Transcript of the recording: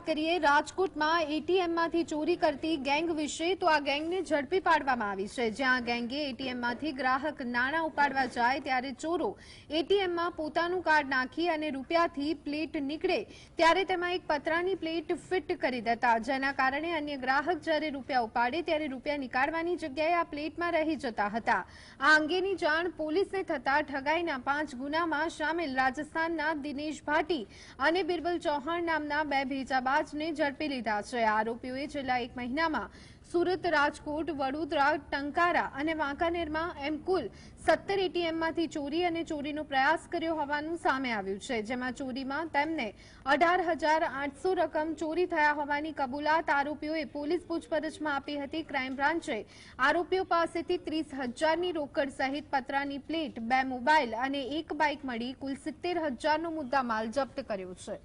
વાત કરીએ, રાજકોટમાં એટીએમમાંથી ચોરી કરતી ગેંગ વિશે, તો આ ગેંગને ઝડપી પાડવામાં આવી છે. જ્યાં ગેંગે એટીએમમાંથી ગ્રાહક નાણાં ઉપાડવા જાય ત્યારે ચોરો એટીએમમાં પોતાનું કાર્ડ નાખી અને રૂપિયાથી પ્લેટ નીકળે ત્યારે તેમાં એક પતરાની પ્લેટ ફિટ કરી દેતા. જેના કારણે અન્ય ગ્રાહક જ્યારે રૂપિયા ઉપાડે ત્યારે રૂપિયા નીકાળવાની જગ્યાએ આ પ્લેટમાં રહી જતા હતા. આ અંગેની જાણ પોલીસને થતા ઠગાઈના પાંચ ગુનામાં સામેલ રાજસ્થાનના દિનેશ ભાટી અને બિરબલ ચૌહાણ નામના બે ભેજાબાજને ઝડપી લીધા છે. આરોપીઓએ છેલ્લા એક મહિનામાં સુરત રાજકોટ, વડોદરા, ટંકારા અને વાંકાનેરમાં એમ કુલ સત્તર એટીએમમાંથી ચોરી અને ચોરીનો પ્રયાસ કર્યો હોવાનું સામે આવ્યું છે, જેમાં ચોરીમાં તેમને અઢાર હજાર આઠસો રકમ ચોરી થયા હોવાની કબૂલાત આરોપીઓએ પોલીસ પૂછપરછમાં આપી હતી. ક્રાઇમ બ્રાન્ચે આરોપીઓ પાસેથી ત્રીસ હજારની રોકડ સહિત પતરાની પ્લેટ, બે મોબાઈલ અને એક બાઇક મળી કુલ સિત્તેર હજારનો મુદ્દામાલ જપ્ત કર્યો છે.